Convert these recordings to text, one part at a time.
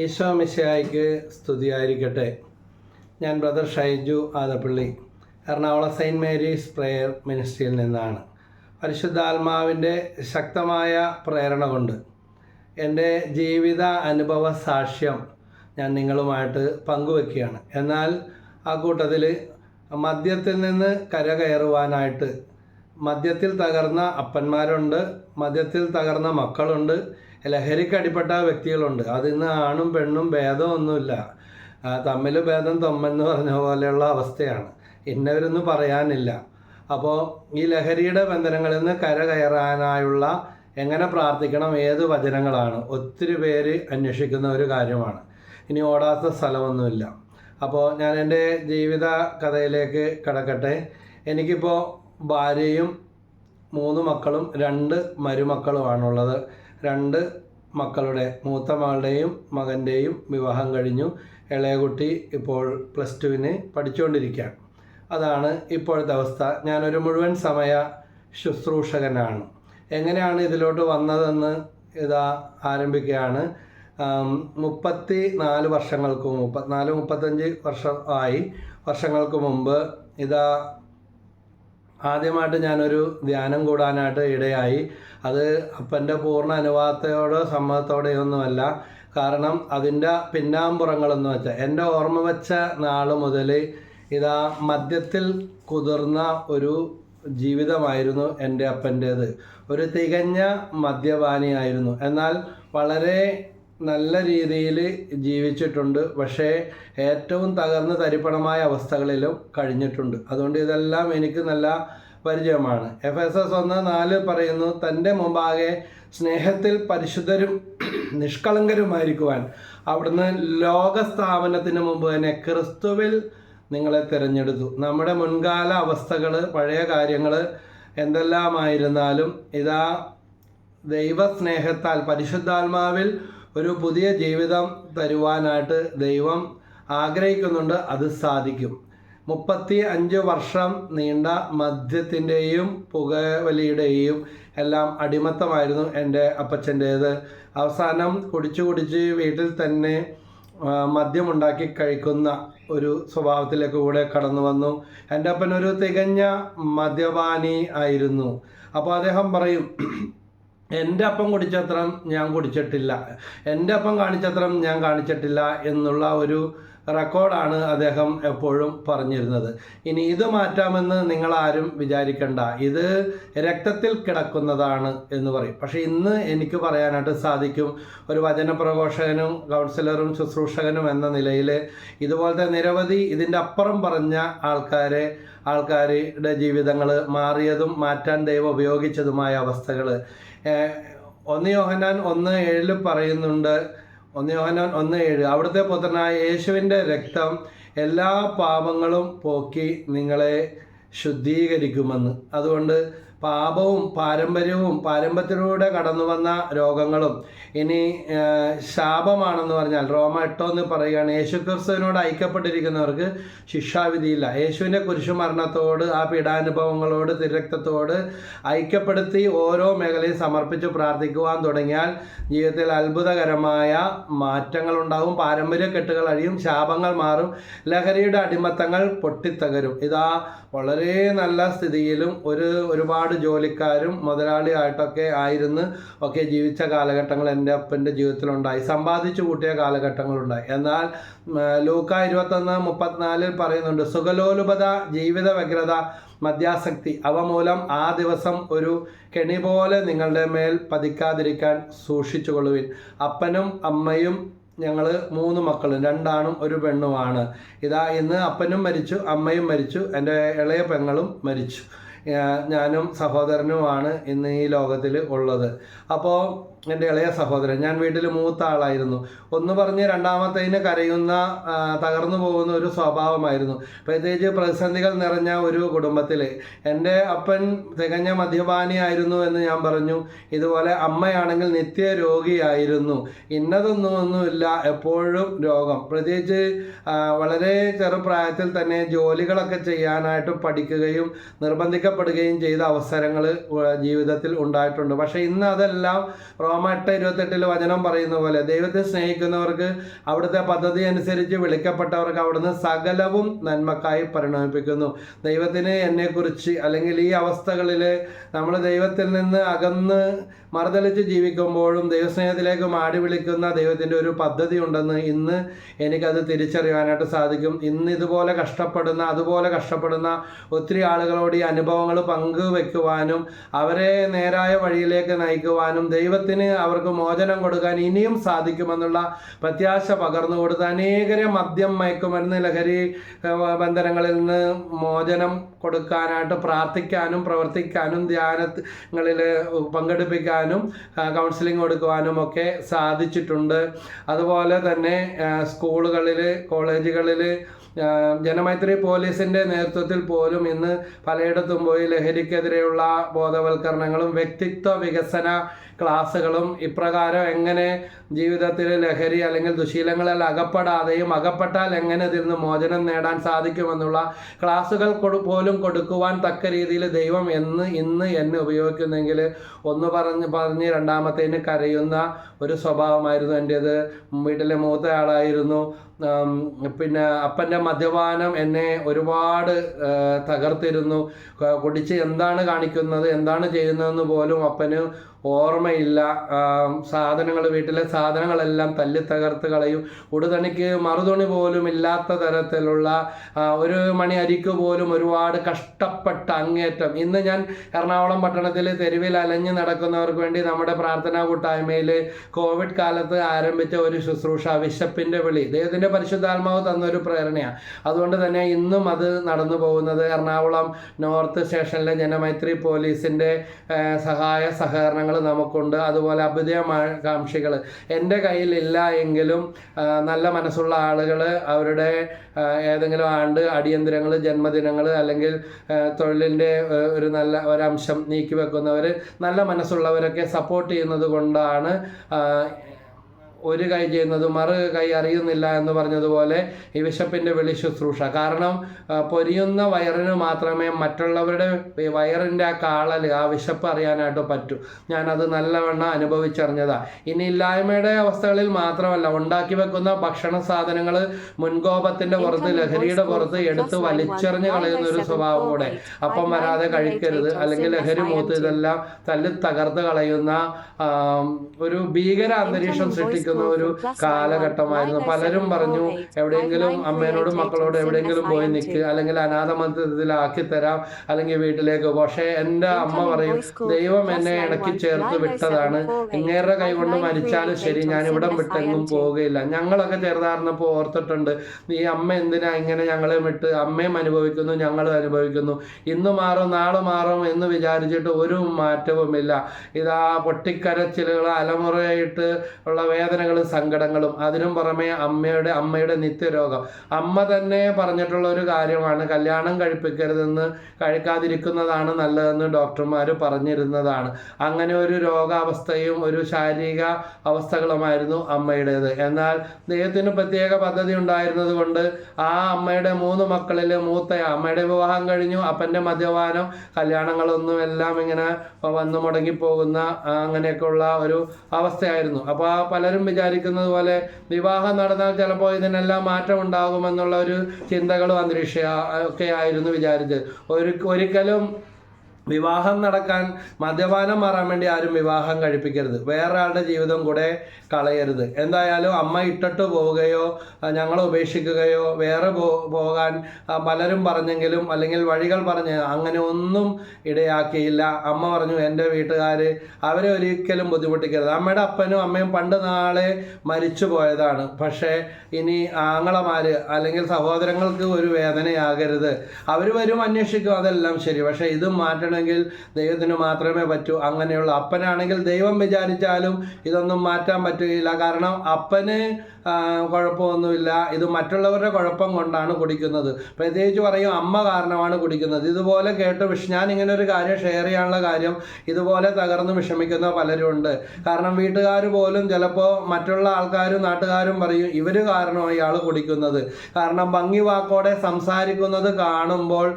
ഈശോ മിശിഹായ്ക്ക് സ്തുതിയായിരിക്കട്ടെ. ഞാൻ brother Shaiju Adappally Ernakulam saint Mary's prayer മിനിസ്ട്രിയിൽ നിന്നാണ്. പരിശുദ്ധാത്മാവിന്റെ ശക്തമായ പ്രേരണ കൊണ്ട് എന്റെ ജീവിത അനുഭവ സാക്ഷ്യം ഞാൻ നിങ്ങളുമായിട്ട് പങ്കുവെക്കുകയാണ്. എന്നാൽ ആ കൂട്ടത്തിൽ മദ്യത്തിൽ നിന്ന് കരകയറുവാനായിട്ട് മദ്യത്തിൽ തകർന്ന അപ്പന്മാരുണ്ട് മദ്യത്തിൽ തകർന്ന മക്കളുണ്ട് ലഹരിക്ക് അടിപ്പെട്ട വ്യക്തികളുണ്ട്. അതിന്ന് ആണും പെണ്ണും ഭേദമൊന്നുമില്ല. തമ്മിൽ ഭേദം തൊമ്മെന്ന് പറഞ്ഞ പോലെയുള്ള അവസ്ഥയാണ്. ഇന്നവരൊന്നും പറയാനില്ല. അപ്പോൾ ഈ ലഹരിയുടെ ബന്ധനങ്ങളിൽ നിന്ന് കരകയറാനായുള്ള എങ്ങനെ പ്രാർത്ഥിക്കണം ഏത് വചനങ്ങളാണ് ഒത്തിരി പേര് അന്വേഷിക്കുന്ന ഒരു കാര്യമാണ്. ഇനി ഓടാത്ത സ്ഥലമൊന്നുമില്ല. അപ്പോൾ ഞാൻ എന്റെ ജീവിത കഥയിലേക്ക് കടക്കട്ടെ. എനിക്കിപ്പോൾ ഭാര്യയും മൂന്ന് മക്കളും രണ്ട് മരുമക്കളുമാണുള്ളത്. രണ്ട് മക്കളുടെ മൂത്ത മകളുടെയും മകന്റെയും വിവാഹം കഴിഞ്ഞു. ഇളയ കുട്ടി ഇപ്പോൾ പ്ലസ് ടുവിന് പഠിച്ചുകൊണ്ടിരിക്കുകയാണ്. അതാണ് ഇപ്പോഴത്തെ അവസ്ഥ. ഞാനൊരു മുഴുവൻ സമയ ശുശ്രൂഷകനാണ്. എങ്ങനെയാണ് ഇതിലോട്ട് വന്നതെന്ന് ഇതാ ആരംഭിക്കുകയാണ്. മുപ്പത്തി നാല് വർഷങ്ങൾക്ക് മുപ്പത്തിനാല് മുപ്പത്തഞ്ച് വർഷം ആയി. വർഷങ്ങൾക്ക് മുമ്പ് ഇതാ ആദ്യമായിട്ട് ഞാനൊരു ധ്യാനം കൂടാനായിട്ട് ഇടയായി. അത് അപ്പന്റെ പൂർണ അനുവാദത്തോടോ സമ്മതത്തോടെയൊന്നുമല്ല കാരണം അതിന്റെ പിന്നാമ്പുറങ്ങളെന്ന് വെച്ചാൽ എന്റെ ഓർമ്മ വെച്ച നാൾ മുതൽ ഇതാ മദ്യത്തിൽ കുതിർന്ന ഒരു ജീവിതമായിരുന്നു എന്റെ അപ്പന്റേത്. ഒരു തികഞ്ഞ മദ്യപാനിയായിരുന്നു. എന്നാൽ വളരെ നല്ല രീതിയിൽ ജീവിച്ചിട്ടുണ്ട്. പക്ഷേ ഏറ്റവും തകർന്ന് തരിപ്പണമായ അവസ്ഥകളിലും കഴിഞ്ഞിട്ടുണ്ട്. അതുകൊണ്ട് ഇതെല്ലാം എനിക്ക് നല്ല പരിചയമാണ്. എഫ് എസ് എസ് ഒന്ന് നാല് പറയുന്നു തന്റെ മുമ്പാകെ സ്നേഹത്തിൽ പരിശുദ്ധരും നിഷ്കളങ്കരുമായിരിക്കുവാൻ അവിടുന്ന് ലോകസ്ഥാപനത്തിന് മുമ്പ് തന്നെ ക്രിസ്തുവിൽ നിങ്ങളെ തിരഞ്ഞെടുത്തു. നമ്മുടെ മുൻകാല അവസ്ഥകൾ പഴയ കാര്യങ്ങൾ എന്തെല്ലാമായിരുന്നാലും ഇതാ ദൈവസ്നേഹത്താൽ പരിശുദ്ധാത്മാവിൽ ഒരു പുതിയ ജീവിതം തരുവാനായിട്ട് ദൈവം ആഗ്രഹിക്കുന്നുണ്ട് അത് സാധിക്കും. മുപ്പത്തി അഞ്ച് വർഷം നീണ്ട മദ്യത്തിന്റെയും പുകവലിയുടെയും എല്ലാം അടിമത്തമായിരുന്നു എന്റെ അപ്പച്ചന്റേത്. അവസാനം കുടിച്ചു കുടിച്ച് വീട്ടിൽ തന്നെ മദ്യമുണ്ടാക്കി കഴിക്കുന്ന ഒരു സ്വഭാവത്തിലേക്ക് കൂടെ കടന്നു വന്നു. എന്റെ അപ്പൻ ഒരു തികഞ്ഞ മദ്യപാനി ആയിരുന്നു. അപ്പോൾ അദ്ദേഹം പറയും എന്റെ അപ്പം കുടിച്ചത്രം ഞാൻ കുടിച്ചിട്ടില്ല. എന്റെ അപ്പം കാണിച്ചത്രം ഞാൻ കാണിച്ചിട്ടില്ല എന്നുള്ള ഒരു റെക്കോർഡാണ് അദ്ദേഹം എപ്പോഴും പറഞ്ഞിരുന്നത്. ഇനി ഇത് മാറ്റാമെന്ന് നിങ്ങൾ ആരും വിചാരിക്കണ്ട. ഇത് രക്തത്തിൽ കിടക്കുന്നതാണ് എന്ന് പറയും. പക്ഷെ ഇന്ന് എനിക്ക് പറയാനായിട്ട് സാധിക്കും. ഒരു വചനപ്രഘോഷകനും കൗൺസിലറും ശുശ്രൂഷകനും എന്ന നിലയിൽ ഇതുപോലത്തെ നിരവധി ഇതിന്റെ അപ്പുറം പറഞ്ഞ ആൾക്കാരെ ആൾക്കാരുടെ ജീവിതങ്ങൾ മാറിയതും മാറ്റാൻ ദൈവം ഉപയോഗിച്ചതുമായ അവസ്ഥകൾ ഒന്ന് യോഹനാൻ ഒന്ന് ഏഴിൽ പറയുന്നുണ്ട്. ഒന്ന് യോഹനാൻ ഒന്ന് ഏഴ്. അവിടുത്തെ പുത്രനായ യേശുവിന്റെ രക്തം എല്ലാ പാപങ്ങളും പോക്കി നിങ്ങളെ ശുദ്ധീകരിക്കുമെന്ന്. അതുകൊണ്ട് പാപവും പാരമ്പര്യവും പാരമ്പര്യത്തിലൂടെ കടന്നു വന്ന രോഗങ്ങളും ഇനി ശാപമാണെന്ന് പറഞ്ഞാൽ റോമ എട്ടോ എന്ന് പറയുകയാണ് യേശു ക്രിസ്തുവിനോട് ഐക്യപ്പെട്ടിരിക്കുന്നവർക്ക് ശിക്ഷാവിധിയില്ല. യേശുവിന്റെ കുരിശുമരണത്തോട് ആ പീഡാനുഭവങ്ങളോട് തിരക്തത്തോട് ഐക്യപ്പെടുത്തി ഓരോ മേഖലയും സമർപ്പിച്ച് പ്രാർത്ഥിക്കുവാൻ തുടങ്ങിയാൽ ജീവിതത്തിൽ അത്ഭുതകരമായ മാറ്റങ്ങൾ ഉണ്ടാവും പാരമ്പര്യ കെട്ടുകൾ അഴിയും ശാപങ്ങൾ മാറും ലഹരിയുടെ അടിമത്തങ്ങൾ പൊട്ടിത്തകരും. ഇതാ വളരെ നല്ല സ്ഥിതിയിലും ഒരു ഒരുപാട് ജോലിക്കാരും മുതലാളിയായിട്ടൊക്കെ ആയിരുന്നു ഒക്കെ ജീവിച്ച കാലഘട്ടങ്ങൾ എന്റെ അപ്പന്റെ ജീവിതത്തിലുണ്ടായി. സമ്പാദിച്ചു കൂട്ടിയ കാലഘട്ടങ്ങളുണ്ടായി. എന്നാൽ ലൂക്ക ഇരുപത്തൊന്ന് മുപ്പത്തിനാലിൽ പറയുന്നുണ്ട് സുഖലോലുപത ജീവിത വ്യഗ്രത മദ്യാസക്തി അവ മൂലം ആ ദിവസം ഒരു കെണി പോലെ നിങ്ങളുടെ മേൽ പതിക്കാതിരിക്കാൻ സൂക്ഷിച്ചുകൊള്ളുവിൻ. അപ്പനും അമ്മയും ഞങ്ങൾ മൂന്ന് മക്കളും രണ്ടാണും ഒരു പെണ്ണുമാണ്. ഇതാ ഇന്ന് അപ്പനും മരിച്ചു അമ്മയും മരിച്ചു എന്റെ ഇളയ പെങ്ങളും മരിച്ചു. ഞാനും സഹോദരനുമാണ് ഇന്ന് ഈ ലോകത്തിൽ ഉള്ളത്. അപ്പോൾ എന്റെ ഇളയ സഹോദരൻ ഞാൻ വീട്ടിൽ മൂത്ത ആളായിരുന്നു. ഒന്ന് പറഞ്ഞ് രണ്ടാമത്തേന് കരയുന്ന തകർന്നു പോകുന്ന ഒരു സ്വഭാവമായിരുന്നു. പ്രത്യേകിച്ച് പ്രതിസന്ധികൾ നിറഞ്ഞ ഒരു കുടുംബത്തിൽ എന്റെ അപ്പൻ തികഞ്ഞ മദ്യപാനിയായിരുന്നു എന്ന് ഞാൻ പറഞ്ഞു. ഇതുപോലെ അമ്മയാണെങ്കിൽ നിത്യ രോഗിയായിരുന്നു ഇന്നതൊന്നും ഒന്നുമില്ല എപ്പോഴും രോഗം. പ്രത്യേകിച്ച് വളരെ ചെറുപ്രായത്തിൽ തന്നെ ജോലികളൊക്കെ ചെയ്യാനായിട്ട് പഠിക്കുകയും നിർബന്ധിക്കപ്പെടുകയും ചെയ്ത അവസരങ്ങൾ ജീവിതത്തിൽ ഉണ്ടായിട്ടുണ്ട്. പക്ഷേ ഇന്ന് അതെല്ലാം റോമ എട്ട് ഇരുപത്തെട്ടിൽ വചനം പറയുന്ന പോലെ ദൈവത്തെ സ്നേഹിക്കുന്നവർക്ക് അവിടുത്തെ പദ്ധതി അനുസരിച്ച് വിളിക്കപ്പെട്ടവർക്ക് അവിടുന്ന് സകലവും നന്മക്കായി പരിണമിപ്പിക്കുന്നു. ദൈവത്തിന് എന്നെക്കുറിച്ച് അല്ലെങ്കിൽ ഈ അവസ്ഥകളിൽ നമ്മൾ ദൈവത്തിൽ നിന്ന് അകന്ന് മറുതലിച്ച് ജീവിക്കുമ്പോഴും ദൈവസ്നേഹത്തിലേക്ക് മാടി വിളിക്കുന്ന ദൈവത്തിന്റെ ഒരു പദ്ധതി ഉണ്ടെന്ന് ഇന്ന് എനിക്കത് തിരിച്ചറിയാനായിട്ട് സാധിക്കും. ഇന്ന് ഇതുപോലെ കഷ്ടപ്പെടുന്ന അതുപോലെ കഷ്ടപ്പെടുന്ന ഒത്തിരി ആളുകളോട് ഈ അനുഭവങ്ങൾ പങ്കുവെക്കുവാനും അവരെ നേരായ വഴിയിലേക്ക് നയിക്കുവാനും ദൈവത്തിന് അവർക്ക് മോചനം കൊടുക്കാൻ ഇനിയും സാധിക്കുമെന്നുള്ള പ്രത്യാശ പകർന്നു കൊടുത്ത് അനേകരെ മദ്യം മയക്കുമരുന്ന് ലഹരി ബന്ധനങ്ങളിൽ നിന്ന് മോചനം കൊടുക്കാനായിട്ട് പ്രാർത്ഥിക്കാനും പ്രവർത്തിക്കാനും ധ്യാനങ്ങളിൽ പങ്കെടുപ്പിക്കാനും കൗൺസിലിംഗ് കൊടുക്കുവാനും ഒക്കെ സാധിച്ചിട്ടുണ്ട്. അതുപോലെ തന്നെ സ്കൂളുകളിൽ കോളേജുകളിൽ ജനമൈത്രി പോലീസിന്റെ നേതൃത്വത്തിൽ പോലും ഇന്ന് പലയിടത്തും പോയി ലഹരിക്കെതിരെയുള്ള ബോധവൽക്കരണങ്ങളും വ്യക്തിത്വ വികസന ക്ലാസ്സുകളും ഇപ്രകാരം എങ്ങനെ ജീവിതത്തിൽ ലഹരി അല്ലെങ്കിൽ ദുശീലങ്ങളിൽ അകപ്പെടാതെയും അകപ്പെട്ടാൽ എങ്ങനെ ഇതിൽ നിന്ന് മോചനം നേടാൻ സാധിക്കുമെന്നുള്ള ക്ലാസ്സുകൾ കൊടു പോലും കൊടുക്കുവാൻ തക്ക രീതിയിൽ ദൈവം എന്ന് ഇന്ന് എന്നെ ഉപയോഗിക്കുന്നെങ്കിൽ ഒന്ന് പറഞ്ഞ് പറഞ്ഞ് രണ്ടാമത്തേന് കരയുന്ന ഒരു സ്വഭാവമായിരുന്നു എന്റേത്. വീട്ടിലെ മൂത്ത ആളായിരുന്നു. പിന്നെ അപ്പന്റെ മദ്യപാനം എന്നെ ഒരുപാട് തകർത്തിരുന്നു. കുടിച്ച് എന്താണ് കാണിക്കുന്നത് എന്താണ് ചെയ്യുന്നതെന്ന് പോലും അപ്പന് ഓർമ്മയില്ല. സാധനങ്ങൾ വീട്ടിലെ സാധനങ്ങളെല്ലാം തല്ലി തകർത്ത് കളയും. ഉടുതണിക്ക് മറുതുണി പോലും ഇല്ലാത്ത തരത്തിലുള്ള ഒരു മണി അരിക്ക് പോലും ഒരുപാട് കഷ്ടപ്പെട്ട അങ്ങേറ്റം. ഇന്ന് ഞാൻ എറണാകുളം പട്ടണത്തിൽ തെരുവിൽ അലഞ്ഞു നടക്കുന്നവർക്ക് വേണ്ടി നമ്മുടെ പ്രാർത്ഥനാ കൂട്ടായ്മയിൽ കോവിഡ് കാലത്ത് ആരംഭിച്ച ഒരു ശുശ്രൂഷ വിശപ്പിന്റെ വിളി. ദൈവത്തിന്റെ പരിശുദ്ധാത്മാവ് തന്നൊരു പ്രേരണയാണ് അതുകൊണ്ട് തന്നെ ഇന്നും അത് നടന്നു പോകുന്നത് എറണാകുളം നോർത്ത് സ്റ്റേഷനിലെ ജനമൈത്രി പോലീസിന്റെ സഹായ സഹകരണങ്ങൾ നമുക്കുണ്ട്. അതുപോലെ അഭ്യുദയകാംക്ഷികൾ എന്റെ കയ്യിലില്ല എങ്കിലും നല്ല മനസ്സുള്ള ആളുകൾ അവരുടെ ഏതെങ്കിലും ആണ്ട് അടിയന്തരങ്ങൾ ജന്മദിനങ്ങൾ അല്ലെങ്കിൽ തൊഴിലിന്റെ ഒരു നല്ല ഒരംശം നീക്കി വെക്കുന്നവർ നല്ല മനസ്സുള്ളവരൊക്കെ സപ്പോർട്ട് ചെയ്യുന്നത് കൊണ്ടാണ് ഒരു കൈ ചെയ്യുന്നത് മറു കൈ അറിയുന്നില്ല എന്ന് പറഞ്ഞതുപോലെ ഈ വിശപ്പിന്റെ വെളി ശുശ്രൂഷ. കാരണം പൊരിയുന്ന വയറിന് മാത്രമേ മറ്റുള്ളവരുടെ വയറിന്റെ ആ കാളൽ ആ വിശപ്പ് അറിയാനായിട്ട് പറ്റൂ. ഞാനത് നല്ലവണ്ണം അനുഭവിച്ചറിഞ്ഞതാ. ഇനി ഇല്ലായ്മയുടെ അവസ്ഥകളിൽ മാത്രമല്ല ഉണ്ടാക്കി വെക്കുന്ന ഭക്ഷണ സാധനങ്ങൾ മുൻകോപത്തിന്റെ പുറത്ത് ലഹരിയുടെ പുറത്ത് എടുത്ത് വലിച്ചെറിഞ്ഞ് കളയുന്ന ഒരു സ്വഭാവം കൂടെ. അപ്പം വരാതെ കഴിക്കരുത്. അല്ലെങ്കിൽ ലഹരി മൂത്ത് ഇതെല്ലാം തല്ലി തകർത്ത് കളയുന്ന ഒരു ഭീകര അന്തരീക്ഷം സൃഷ്ടിക്കുന്ന ഒരു കാലഘട്ടമായിരുന്നു. പലരും പറഞ്ഞു എവിടെയെങ്കിലും അമ്മേനോടും മക്കളോടും എവിടെയെങ്കിലും പോയി നിൽക്കുക അല്ലെങ്കിൽ അനാഥ മന്ദിരത്തിലാക്കി തരാം അല്ലെങ്കിൽ വീട്ടിലേക്ക്. പക്ഷേ എന്റെ അമ്മ പറയും ദൈവം എന്നെ ഇടയ്ക്ക് ചേർത്ത് വിട്ടതാണ്. ഇങ്ങേരുടെ കൈ കൊണ്ട് മരിച്ചാലും ശരി ഞാൻ ഇവിടെ വിട്ടെങ്ങും പോവുകയില്ല. ഞങ്ങളൊക്കെ ചെറുതായിരുന്നപ്പോൾ ഓർത്തിട്ടുണ്ട് നീ അമ്മ എന്തിനാ ഇങ്ങനെ ഞങ്ങളെ വിട്ട്? അമ്മയും അനുഭവിക്കുന്നു ഞങ്ങളും അനുഭവിക്കുന്നു. ഇന്ന് മാറും നാളെ മാറും എന്ന് വിചാരിച്ചിട്ട് ഒരു മാറ്റവുമില്ല. ഇതാ പൊട്ടിക്കരച്ചിലുകൾ അലമുറയായിട്ട് ഉള്ള വേദനകളും സങ്കടങ്ങളും. അതിനും പുറമെ അമ്മയുടെ അമ്മയുടെ നിത്യരോഗം. അമ്മ തന്നെ പറഞ്ഞിട്ടുള്ള ഒരു കാര്യമാണ് കല്യാണം കഴിപ്പിക്കരുതെന്ന് കഴിക്കാതിരിക്കുന്നതാണ് നല്ലതെന്ന് ഡോക്ടർമാർ പറഞ്ഞിരുന്നതാണ്. അങ്ങനെ ഒരു രോഗാവസ്ഥയും ഒരു ശാരീരിക അവസ്ഥകളുമായിരുന്നു അമ്മയുടേത്. എന്നാൽ ദൈവത്തിന് പ്രത്യേക പദ്ധതി ഉണ്ടായിരുന്നത് കൊണ്ട് ആ അമ്മയുടെ മൂന്ന് മക്കളിൽ മൂത്ത അമ്മയുടെ വിവാഹം കഴിഞ്ഞു അപ്പന്റെ മദ്യപാനം കല്യാണങ്ങളൊന്നും എല്ലാം ഇങ്ങനെ വന്നു മുടങ്ങി പോകുന്ന അങ്ങനെയൊക്കെയുള്ള ഒരു അവസ്ഥയായിരുന്നു. അപ്പോൾ ആ പലരും വിചാരിക്കുന്നത് പോലെ വിവാഹം നടന്നാൽ ചിലപ്പോൾ ഇതിനെല്ലാം മാറ്റം ഉണ്ടാകുമെന്നുള്ള ഒരു ചിന്തകളും അന്തരീക്ഷ ഒക്കെ ആയിരുന്നു വിചാരിച്ചത്. ഒരു ഒരിക്കലും വിവാഹം നടക്കാൻ മദ്യപാനം മാറാൻ വേണ്ടി ആരും വിവാഹം കഴിപ്പിക്കരുത്. വേറെ ആളുടെ ജീവിതം കൂടെ കളയരുത്. എന്തായാലും അമ്മ ഇട്ടിട്ട് പോവുകയോ ഞങ്ങളെ ഉപേക്ഷിക്കുകയോ വേറെ പോകാൻ പലരും പറഞ്ഞെങ്കിലും അല്ലെങ്കിൽ വഴികൾ പറഞ്ഞ് അങ്ങനെ ഒന്നും ഇടയാക്കിയില്ല. അമ്മ പറഞ്ഞു എന്റെ വീട്ടുകാർ അവരെ ഒരിക്കലും ബുദ്ധിമുട്ടിക്കരുത്. അമ്മയുടെ അപ്പനും അമ്മയും പണ്ട് നാളെ മരിച്ചു പോയതാണ്. പക്ഷേ ഇനി ആങ്ങളമാർ അല്ലെങ്കിൽ സഹോദരങ്ങൾക്ക് ഒരു വേദനയാകരുത്. അവർ വരും അന്വേഷിക്കും അതെല്ലാം ശരി. പക്ഷേ ഇത് മാറ്റണമെങ്കിൽ ദൈവത്തിന് മാത്രമേ പറ്റൂ. അങ്ങനെയുള്ള അപ്പനാണെങ്കിൽ ദൈവം വിചാരിച്ചാലും ഇതൊന്നും മാറ്റാൻ പറ്റുകയില്ല. കാരണം അപ്പന് കുഴപ്പമൊന്നുമില്ല. ഇത് മറ്റുള്ളവരുടെ കുഴപ്പം കൊണ്ടാണ് കുടിക്കുന്നത്. പ്രത്യേകിച്ച് പറയും അമ്മ കാരണമാണ് കുടിക്കുന്നത്. ഇതുപോലെ കേട്ട് വിഷ ഞാൻ ഇങ്ങനെ ഒരു കാര്യം ഷെയർ ചെയ്യാനുള്ള കാര്യം ഇതുപോലെ തകർന്ന് വിഷമിക്കുന്ന പലരും ഉണ്ട്. കാരണം വീട്ടുകാർ പോലും ചിലപ്പോൾ മറ്റുള്ള ആൾക്കാരും നാട്ടുകാരും പറയും ഇവർ കാരണമാണ് ഇയാൾ കുടിക്കുന്നത്. കാരണം ഭംഗി വാക്കോടെ സംസാരിക്കുന്നത് കാണുമ്പോൾ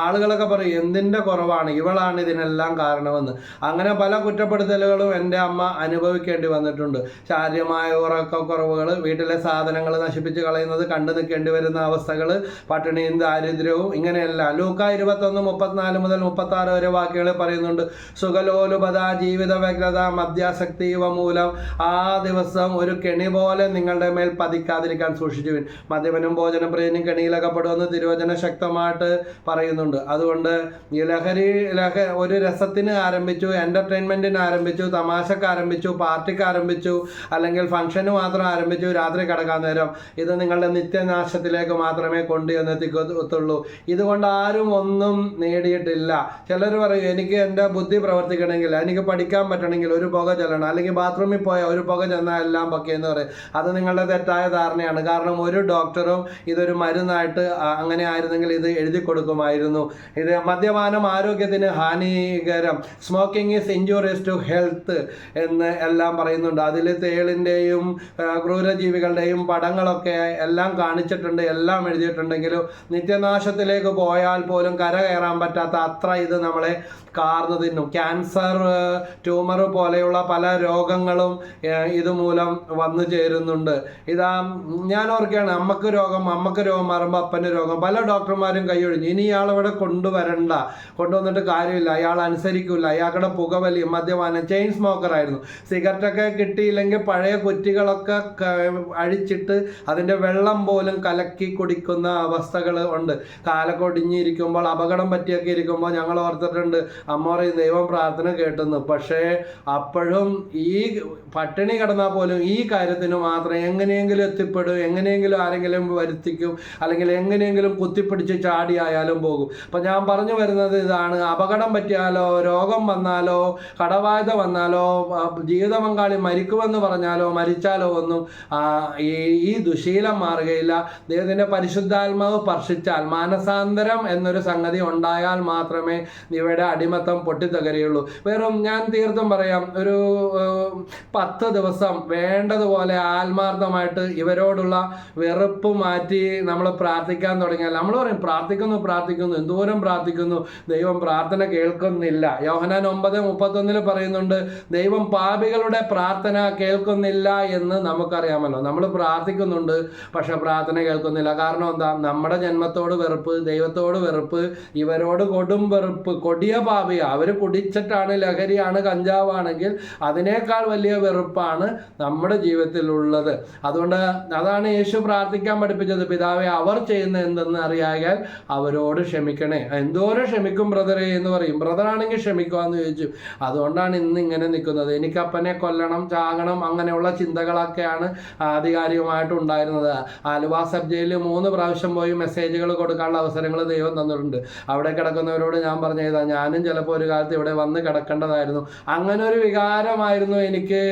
ആളുകളൊക്കെ പറയും എന്തിന്റെ കുറവ്? കുറവാണ്. ഇവളാണ് ഇതിനെല്ലാം കാരണമെന്ന്. അങ്ങനെ പല കുറ്റപ്പെടുത്തലുകളും എന്റെ അമ്മ അനുഭവിക്കേണ്ടി വന്നിട്ടുണ്ട്. ശാരീരമായ ഉറക്കക്കുറവുകൾ വീട്ടിലെ സാധനങ്ങൾ നശിപ്പിച്ച് കളയുന്നത് കണ്ടു നിൽക്കേണ്ടി വരുന്ന അവസ്ഥകൾ പട്ടിണിയും ദാരിദ്ര്യവും ഇങ്ങനെയെല്ലാം. ലൂക്ക ഇരുപത്തൊന്ന് മുപ്പത്തിനാല് മുതൽ മുപ്പത്താറ് വരെ വാക്യങ്ങൾ പറയുന്നുണ്ട്. സുഖലോലുപത ജീവിത വ്യഗ്രത മദ്യാസക്തി ഇവ മൂലം ആ ദിവസം ഒരു കെണി പോലെ നിങ്ങളുടെ മേൽ പതിക്കാതിരിക്കാൻ സൂക്ഷിച്ചുവിൻ. മദ്യപനും ഭോജനപ്രിയനും കെണിയിലകപ്പെടുമെന്ന് തിരുവചന ശക്തമായിട്ട് പറയുന്നുണ്ട്. അതുകൊണ്ട് ഈ ലഹരി ലഹ ഒരു രസത്തിന് ആരംഭിച്ചു എന്റർടൈൻമെന്റിന് ആരംഭിച്ചു തമാശക്ക് ആരംഭിച്ചു പാർട്ടിക്ക് ആരംഭിച്ചു അല്ലെങ്കിൽ ഫംഗ്ഷന് മാത്രം ആരംഭിച്ചു രാത്രി കിടക്കാൻ നേരം. ഇത് നിങ്ങളുടെ നിത്യനാശത്തിലേക്ക് മാത്രമേ കൊണ്ടുവന്നെത്തിക്കത്തുള്ളൂ ഇതുകൊണ്ട് ആരും ഒന്നും നേടിയിട്ടില്ല. ചിലർ പറയും എനിക്ക് എന്റെ ബുദ്ധി പ്രവർത്തിക്കണമെങ്കിൽ എനിക്ക് പഠിക്കാൻ പറ്റണമെങ്കിൽ ഒരു പുക ചെല്ലണം. അല്ലെങ്കിൽ ബാത്റൂമിൽ പോയാൽ ഒരു പുക ചെന്നാൽ എല്ലാം പൊക്കെ എന്ന് പറയും. അത് നിങ്ങളുടെ തെറ്റായ ധാരണയാണ്. കാരണം ഒരു ഡോക്ടറും ഇതൊരു മരുന്നായിട്ട് അങ്ങനെ ആയിരുന്നെങ്കിൽ ഇത് എഴുതി കൊടുക്കുമായിരുന്നു. ഇത് മദ്യപാനം ആരോഗ്യത്തിന് ഹാനികരം. Smoking is injurious to health എന്ന് എല്ലാം പറയുന്നുണ്ട്. അതിൽ തേളിന്റെയും ക്രൂരജീവികളുടെയും പടങ്ങളൊക്കെ എല്ലാം കാണിച്ചിട്ടുണ്ട് എല്ലാം എഴുതിയിട്ടുണ്ടെങ്കിലും നിത്യനാശത്തിലേക്ക് പോയാൽ പോലും കര കയറാൻ പറ്റാത്ത അത്ര ഇത് നമ്മളെ കാർന്നു തിന്നും. ക്യാൻസർ ട്യൂമർ പോലെയുള്ള പല രോഗങ്ങളും ഇതുമൂലം വന്നു ചേരുന്നുണ്ട്. ഇതാ ഞാൻ ഓർക്കുകയാണ് അമ്മയ്ക്ക് രോഗം അമ്മയ്ക്ക് രോഗം മാറുമ്പോൾ അപ്പന്റെ രോഗം പല ഡോക്ടർമാരും കൈയൊഴിഞ്ഞു ഇനി ഇയാളിവിടെ കൊണ്ടുവരണ്ട. കൊണ്ടുവരണ്ട കൊണ്ടുവന്നിട്ട് കാര്യമില്ല. അയാൾ അനുസരിക്കില്ല അയാളുടെ പുകവലി മദ്യപാനം ചെയിൻ സ്മോക്കർ ആയിരുന്നു. സിഗരറ്റൊക്കെ കിട്ടിയില്ലെങ്കിൽ പഴയ കുറ്റികളൊക്കെ അഴിച്ചിട്ട് അതിന്റെ വെള്ളം പോലും കലക്കി കുടിക്കുന്ന അവസ്ഥകൾ ഉണ്ട്. കാലൊക്കെ ഒടിഞ്ഞിരിക്കുമ്പോൾ അപകടം പറ്റിയൊക്കെ ഇരിക്കുമ്പോൾ ഞങ്ങൾ ഓർത്തിട്ടുണ്ട് അമ്മ പറയും ദൈവം പ്രാർത്ഥന കേട്ടുന്നു. പക്ഷേ അപ്പോഴും ഈ പട്ടിണി കിടന്നാൽ പോലും ഈ കാര്യത്തിന് മാത്രം എങ്ങനെയെങ്കിലും എത്തിപ്പെടും എങ്ങനെയെങ്കിലും ആരെങ്കിലും വരുത്തിക്കും അല്ലെങ്കിൽ എങ്ങനെയെങ്കിലും കുത്തിപ്പിടിച്ച് ചാടിയായാലും പോകും. അപ്പം ഞാൻ പറഞ്ഞു വരുന്നത് ഇതാണ്. അപകടം പറ്റിയാലോ രോഗം വന്നാലോ കടബാധ്യത വന്നാലോ ജീവിത പങ്കാളി മരിക്കുമെന്ന് പറഞ്ഞാലോ മരിച്ചാലോ ഒന്നും ഈ ദുശീലം മാറുകയില്ല. ദൈവത്തിന്റെ പരിശുദ്ധാത്മാവ് സ്പർശിച്ചാൽ മാനസാന്തരം എന്നൊരു സംഗതി ഉണ്ടായാൽ മാത്രമേ ഇവയുടെ അടിമത്തം പൊട്ടിത്തകരുകയുള്ളൂ. വെറും ഞാൻ തീർത്തും പറയാം ഒരു പത്ത് ദിവസം വേണ്ടതുപോലെ ആത്മാർത്ഥമായിട്ട് ഇവരോടുള്ള വെറുപ്പ് മാറ്റി നമ്മൾ പ്രാർത്ഥിക്കാൻ തുടങ്ങിയാൽ നമ്മൾ പറയും പ്രാർത്ഥിക്കുന്നു പ്രാർത്ഥിക്കുന്നു എന്തോരം പ്രാർത്ഥിക്കുന്നു ദൈവം പ്രാർത്ഥന കേൾക്കുന്നില്ല. യോഹനാൻ ഒമ്പത് മുപ്പത്തൊന്നിൽ പറയുന്നുണ്ട് ദൈവം പാപികളുടെ പ്രാർത്ഥന കേൾക്കുന്നില്ല എന്ന് നമുക്കറിയാമല്ലോ. നമ്മൾ പ്രാർത്ഥിക്കുന്നുണ്ട് പക്ഷെ പ്രാർത്ഥന കേൾക്കുന്നില്ല. കാരണം എന്താ? നമ്മുടെ ജന്മത്തോട് വെറുപ്പ് ദൈവത്തോട് വെറുപ്പ് ഇവരോട് കൊടും വെറുപ്പ് കൊടിയ പാപിയാണ് അവർ കുടിച്ചിട്ടാണ് ലഹരിയാണ് കഞ്ചാവാണെങ്കിൽ അതിനേക്കാൾ വലിയ വെറുപ്പാണ് നമ്മുടെ ജീവിതത്തിലുള്ളത്. അതുകൊണ്ട് അതാണ് യേശു പ്രാർത്ഥിക്കാൻ പഠിപ്പിച്ചത്. പിതാവെ അവർ ചെയ്യുന്ന എന്തെന്ന് അറിയായാൽ അവരോട് ക്ഷമിക്കണേ. എന്തോരം ക്ഷമിക്കും ബ്രദറെ എന്ന് പറയും. ബ്രദറാണെങ്കിൽ ക്ഷമിക്കുക എന്ന് ചോദിച്ചു. അതുകൊണ്ടാണ് ഇന്ന് ഇങ്ങനെ നിൽക്കുന്നത്. എനിക്ക് അപ്പനെ കൊല്ലണം ചാകണം അങ്ങനെയുള്ള ചിന്തകളൊക്കെയാണ് ആധികാരികമായിട്ട് ഉണ്ടായിരുന്നത്. ആലുവ സബ് ജയിലിൽ മൂന്ന് പ്രാവശ്യം പോയി മെസ്സേജുകൾ കൊടുക്കാനുള്ള അവസരങ്ങൾ ദൈവം തന്നിട്ടുണ്ട്. അവിടെ കിടക്കുന്നവരോട് ഞാൻ പറഞ്ഞതാ ഞാനും ചിലപ്പോൾ ഒരു കാലത്ത് ഇവിടെ വന്ന് കിടക്കേണ്ടതായിരുന്നു. അങ്ങനെ ഒരു വികാരമായിരുന്നു എനിക്ക്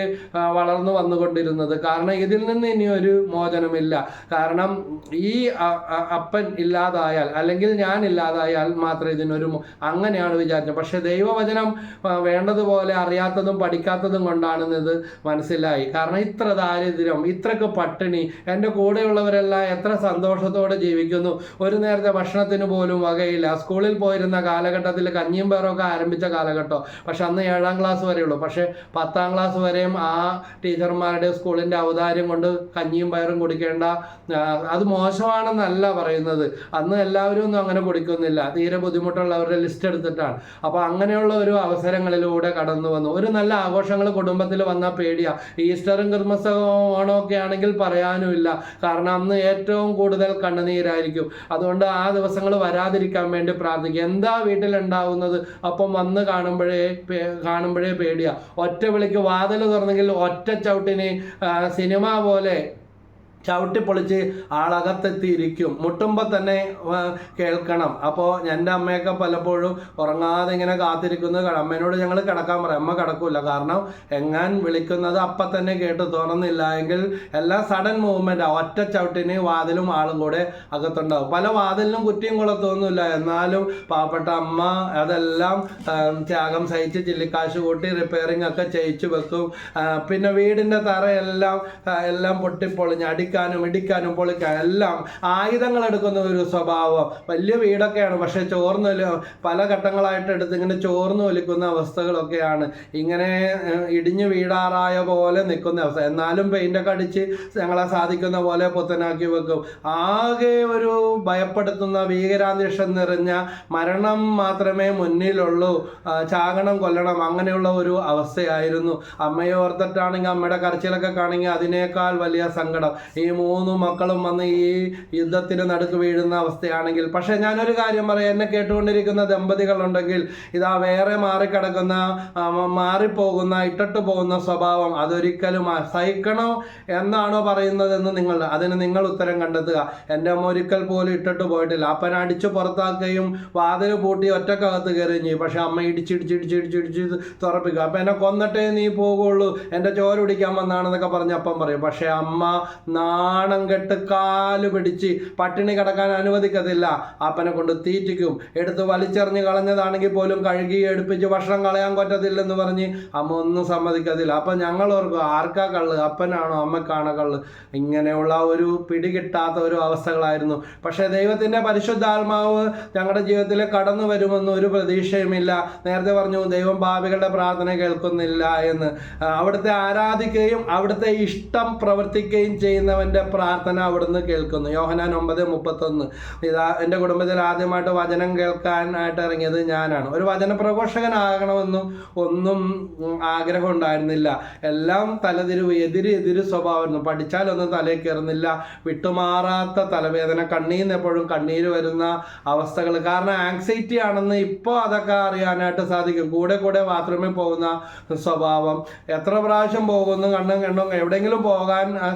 വളർന്നു വന്നുകൊണ്ടിരുന്നത്. കാരണം ഇതിൽ നിന്ന് ഇനി ഒരു മോചനമില്ല. കാരണം ഈ അപ്പൻ ഇല്ലാതായാൽ അല്ലെങ്കിൽ ഞാൻ ഇല്ലാതായാൽ മാത്രമേ ഇതിനൊരു അങ്ങനെയാണ് വിചാരിച്ചത്. പക്ഷെ ദൈവവചനം വേണ്ടതുപോലെ അറിയാത്തതും പഠിക്കാത്തതും കൊണ്ടാണെന്ന് ഇത് മനസ്സിലായി. കാരണം ഇത്ര ദാരിദ്ര്യം ഇത്രക്ക് പട്ടിണി എന്റെ കൂടെയുള്ളവരെല്ലാം എത്ര സന്തോഷത്തോടെ ജീവിക്കുന്നു. ഒരു നേരത്തെ ഭക്ഷണത്തിന് പോലും വകയില്ല. സ്കൂളിൽ പോയിരുന്ന കാലഘട്ടത്തിൽ കഞ്ഞിയും പേറൊക്കെ ആരംഭിച്ച കാലഘട്ടം. പക്ഷെ അന്ന് ഏഴാം ക്ലാസ് വരെയുള്ളൂ. പക്ഷേ പത്താം ക്ലാസ് വരെയും ആ ടീച്ചർമാരുടെ സ്കൂളിന്റെ ഔദാര്യം കൊണ്ട് കഞ്ഞിയും പയറും കുടിക്കേണ്ട അത് മോശമാണെന്നല്ല പറയുന്നത്. അന്ന് എല്ലാവരും ഒന്നും അങ്ങനെ കുടിക്കുന്നില്ല. തീരെ ബുദ്ധിമുട്ടുള്ളവരുടെ ലിസ്റ്റ് എടുത്തിട്ടാണ്. അപ്പോൾ അങ്ങനെയുള്ള ഒരു അവസരങ്ങളിലൂടെ കടന്നു വന്നു. ഒരു നല്ല ആഘോഷങ്ങൾ കുടുംബത്തിൽ വന്നാൽ പേടിയാ. ഈസ്റ്ററും ക്രിസ്മസും ഒക്കെ ആണെങ്കിൽ പറയാനുമില്ല കാരണം അന്ന് ഏറ്റവും കൂടുതൽ കണ്ണുനീരായിരിക്കും. അതുകൊണ്ട് ആ ദിവസങ്ങൾ വരാതിരിക്കാൻ വേണ്ടി പ്രാർത്ഥിക്കുക. എന്താ വീട്ടിലുണ്ടാവുന്നത്? അപ്പം വന്ന് കാണുമ്പോഴേ കാണുമ്പോഴേ പേടിയാ. ഒറ്റ വിളിക്ക് വാതിൽ തുറന്നെങ്കിൽ ഒറ്റ ചവിട്ടിന് സിനിമ പോലെ ചവിട്ടിപ്പൊളിച്ച് ആളകത്തെത്തിയിരിക്കും. മുട്ടുമ്പോൾ തന്നെ കേൾക്കണം. അപ്പോൾ എന്റെ അമ്മയൊക്കെ പലപ്പോഴും ഉറങ്ങാതെ ഇങ്ങനെ കാത്തിരിക്കുന്നത് അമ്മേനോട് ഞങ്ങൾ കിടക്കാൻ പറയും. അമ്മ കിടക്കൂല. കാരണം എങ്ങാൻ വിളിക്കുന്നത് അപ്പം തന്നെ കേട്ട് തുറന്നില്ല എങ്കിൽ എല്ലാം സഡൻ മൂവ്മെന്റ് ഒറ്റ ചവിട്ടിന് വാതിലും ആളും കൂടെ അകത്തുണ്ടാവും. പല വാതിലിനും കുറ്റിയും കുളത്തൊന്നുമില്ല എന്നാലും പാവപ്പെട്ട അമ്മ അതെല്ലാം ത്യാഗം സഹിച്ച് ചില്ലിക്കാശ് കൂട്ടി റിപ്പയറിംഗ് ഒക്കെ ചെയ്യിച്ചു വെക്കും. പിന്നെ വീടിന്റെ തറയെല്ലാം എല്ലാം പൊട്ടിപ്പൊളിഞ്ഞ് അടിക്ക അടിക്കാനും ഇടിക്കാനും പൊളിക്കാനും എല്ലാം ആയുധങ്ങൾ എടുക്കുന്ന ഒരു സ്വഭാവം. വലിയ വീടൊക്കെയാണ്. പക്ഷെ ചോർന്ന് പല ഘട്ടങ്ങളായിട്ട് എടുത്ത് ഇങ്ങനെ ചോർന്ന് ഒലിക്കുന്ന അവസ്ഥകളൊക്കെയാണ്. ഇങ്ങനെ ഇടിഞ്ഞു വീടാറായ പോലെ നിൽക്കുന്ന അവസ്ഥ. എന്നാലും പെയിന്റൊക്കെ അടിച്ച് ഞങ്ങളെ സാധിക്കുന്ന പോലെ പുത്തനാക്കി വെക്കും. ആകെ ഒരു ഭയപ്പെടുത്തുന്ന ഭീകരാന്തരീക്ഷം നിറഞ്ഞ മരണം മാത്രമേ മുന്നിലുള്ളൂ. ചാകണം കൊല്ലണം അങ്ങനെയുള്ള ഒരു അവസ്ഥയായിരുന്നു. അമ്മയെ ഓർത്തിട്ടാണെങ്കിൽ അമ്മയുടെ കരച്ചിലൊക്കെ കാണെങ്കിൽ അതിനേക്കാൾ വലിയ സങ്കടം. മൂന്ന് മക്കളും വന്ന് ഈ യുദ്ധത്തിന് നടുക്ക് വീഴുന്ന അവസ്ഥയാണെങ്കിൽ. പക്ഷേ ഞാനൊരു കാര്യം പറയാം. എന്നെ കേട്ടുകൊണ്ടിരിക്കുന്ന ദമ്പതികളുണ്ടെങ്കിൽ ഇതാ വേറെ മാറിക്കിടക്കുന്ന മാറിപ്പോകുന്ന ഇട്ടിട്ട് പോകുന്ന സ്വഭാവം അതൊരിക്കലും സഹിക്കണോ എന്നാണോ പറയുന്നതെന്ന് നിങ്ങൾ അതിന് നിങ്ങൾ ഉത്തരം കണ്ടെത്തുക. എന്റെ അമ്മ ഒരിക്കൽ പോലും ഇട്ടിട്ട് പോയിട്ടില്ല. അപ്പൻ അടിച്ചു പുറത്താക്കുകയും വാതിൽ പൂട്ടി ഒറ്റക്കകത്ത് കയറുകയും ചെയ്യും. പക്ഷെ അമ്മ ഇടിച്ചിടിച്ചിടിച്ച് ഇടിച്ചിടിച്ച് തുറപ്പിക്കുക അപ്പം എന്നെ കൊന്നിട്ടേ നീ പോകുള്ളൂ. എന്റെ ചോര കുടിക്കാൻ വന്നാണെന്നൊക്കെ പറഞ്ഞ് അപ്പം പറയും. പക്ഷേ അമ്മ നാണം കെട്ട് കാൽ പിടിച്ച് പട്ടിണി കിടക്കാൻ അനുവദിക്കത്തില്ല. അപ്പനെ കൊണ്ട് തീറ്റിക്കും. എടുത്ത് വലിച്ചെറിഞ്ഞ് കളഞ്ഞതാണെങ്കിൽ പോലും കഴുകി എടുപ്പിച്ച് ഭക്ഷണം കളയാൻ പറ്റത്തില്ലെന്ന് പറഞ്ഞ് അമ്മ ഒന്നും സമ്മതിക്കത്തില്ല. അപ്പം ഞങ്ങൾ ഓർക്കും ആർക്കാ കള്ള്? അപ്പനാണോ? അമ്മക്കാണോ കള്ള്? ഇങ്ങനെയുള്ള ഒരു പിടി കിട്ടാത്ത ഒരു അവസ്ഥകളായിരുന്നു. പക്ഷേ ദൈവത്തിന്റെ പരിശുദ്ധാത്മാവ് ഞങ്ങളുടെ ജീവിതത്തിൽ കടന്നു വരുമെന്ന് ഒരു പ്രതീക്ഷയുമില്ല. നേരത്തെ പറഞ്ഞു ദൈവം ഭാവികളുടെ പ്രാർത്ഥന കേൾക്കുന്നില്ല എന്ന്. അവിടുത്തെ ആരാധിക്കുകയും അവിടുത്തെ ഇഷ്ടം പ്രവർത്തിക്കുകയും ചെയ്യുന്നവന്റെ പ്രാർത്ഥന അവിടുന്ന് കേൾക്കുന്നു. യോഹനാൻ ഒമ്പത് മുപ്പത്തൊന്ന്. ഇതാ എന്റെ കുടുംബത്തിൽ ആദ്യമായിട്ട് വചനം കേൾക്കാനായിട്ട് ഇറങ്ങിയത് ഞാനാണ്. ഒരു വചന പ്രഘോഷകനാകണമെന്നും ഒന്നും ആഗ്രഹം ഉണ്ടായിരുന്നില്ല. എല്ലാം തലതിരിവ് എതിര് എതിര് സ്വഭാവമായിരുന്നു. പഠിച്ചാലൊന്നും തലയിൽ കയറുന്നില്ല. വിട്ടുമാറാത്ത തലവേദന. കണ്ണീന്ന് എപ്പോഴും കണ്ണീര് വരുന്ന അവസ്ഥകൾ കാരണം ആങ്സൈറ്റി ആണെന്ന് ഇപ്പോൾ അതൊക്കെ അറിയാനായിട്ട് സാധിക്കും. കൂടെ കൂടെ ബാത്റൂമിൽ പോകുന്ന സ്വഭാവം. എത്ര പ്രാവശ്യം പോകുന്നു കണ്ണും കണ്ണും എവിടെയെങ്കിലും പോകാൻ ആ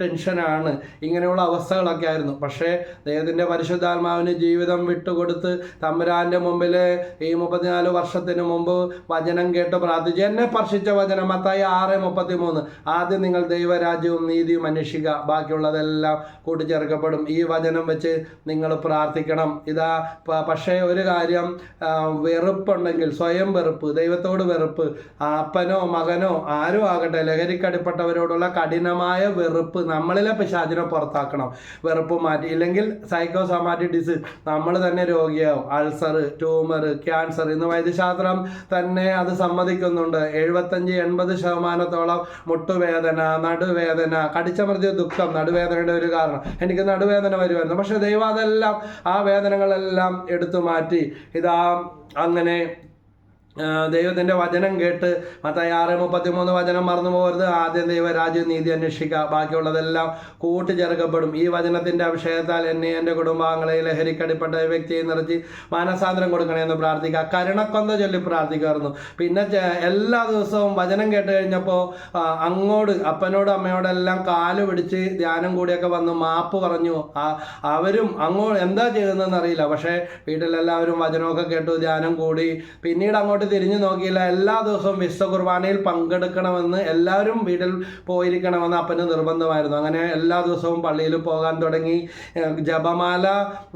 ടെൻഷനാണ്. ഇങ്ങനെയുള്ള അവസ്ഥകളൊക്കെ ആയിരുന്നു. പക്ഷേ ദൈവത്തിന്റെ പരിശുദ്ധാത്മാവിന് ജീവിതം വിട്ടുകൊടുത്ത് തമ്പുരാന്റെ മുമ്പിൽ ഈ മുപ്പത്തിനാല് വർഷത്തിന് മുമ്പ് വചനം കേട്ട് പ്രാർത്ഥിച്ചു എന്നെ സ്പർശിച്ച വചനം മത്തായി ആറ് മുപ്പത്തി മൂന്ന് ആദ്യം നിങ്ങൾ ദൈവരാജ്യവും നീതിയും അന്വേഷിക്കുക. ബാക്കിയുള്ളതെല്ലാം കൂട്ടിച്ചേർക്കപ്പെടും. ഈ വചനം വെച്ച് നിങ്ങൾ പ്രാർത്ഥിക്കണം. ഇതാ പക്ഷേ ഒരു കാര്യം വെറുപ്പുണ്ടെങ്കിൽ സ്വയം വെറുപ്പ് ദൈവത്തോട് വെറുപ്പ് അപ്പനോ മകനോ ആരും ആകട്ടെ ലഹരിക്കടിപ്പെട്ടവരോടുള്ള കഠിനമായ വെറുപ്പ് നമ്മളിലെ പിശാചിനെ പുറത്താക്കണം. വെറുപ്പ് മാറ്റി ഇല്ലെങ്കിൽ സൈക്കോസോമാറ്റിക് ഡിസീസ് നമ്മൾ തന്നെ രോഗിയാവും. അൾസർ ട്യൂമർ ക്യാൻസർ ഇന്ന് വൈദ്യശാസ്ത്രം തന്നെ അത് സമ്മതിക്കുന്നുണ്ട്. എഴുപത്തഞ്ച് എൺപത് ശതമാനത്തോളം മുട്ടുവേദന നടുവേദന കടിച്ചമർത്തിയ ദുഃഖം നടുവേദനയുടെ ഒരു കാരണം. എനിക്ക് നടുവേദന വരുമായിരുന്നു പക്ഷെ ദൈവം അതെല്ലാം ആ വേദനകളെല്ലാം എടുത്തു മാറ്റി. ഇതാ അങ്ങനെ ദൈവത്തിന്റെ വചനം കേട്ട് മത്തായി ആറ് മുപ്പത്തി മൂന്ന് വചനം മറന്നു പോകരുത്. ആദ്യം ദൈവരാജ്യം നീതി അന്വേഷിക്കുക. ബാക്കിയുള്ളതെല്ലാം കൂട്ടിച്ചേർക്കപ്പെടും. ഈ വചനത്തിന്റെ അഭിഷേകത്താൽ എന്നെ എന്റെ കുടുംബാംഗങ്ങളെ ലഹരിക്കടിപ്പെട്ട വ്യക്തിയെ നിറച്ച് മാനസാന്തരം കൊടുക്കണമെന്ന് പ്രാർത്ഥിക്കുക. കരുണക്കൊന്ത ചൊല്ലി പ്രാർത്ഥിക്കുമായിരുന്നു. പിന്നെ എല്ലാ ദിവസവും വചനം കേട്ട് കഴിഞ്ഞപ്പോൾ അങ്ങോട്ട് അപ്പനോടും അമ്മയോടെല്ലാം കാൽ പിടിച്ച് ധ്യാനം കൂടിയൊക്കെ വന്ന് മാപ്പ് പറഞ്ഞു. അവരും അങ്ങോട്ട് എന്താ ചെയ്യുന്നതെന്ന് അറിയില്ല. പക്ഷേ വീട്ടിലെല്ലാവരും വചനമൊക്കെ കേട്ടു ധ്യാനം കൂടി. പിന്നീട് അങ്ങോട്ട് തിരിഞ്ഞു നോക്കിയില്ല. എല്ലാ ദിവസവും വിശ്വ കുർബാനയിൽ പങ്കെടുക്കണമെന്ന് എല്ലാവരും വീട്ടിൽ പോയിരിക്കണമെന്ന് അപ്പന് നിർബന്ധമായിരുന്നു. അങ്ങനെ എല്ലാ ദിവസവും പള്ളിയിൽ പോകാൻ തുടങ്ങി. ജപമാല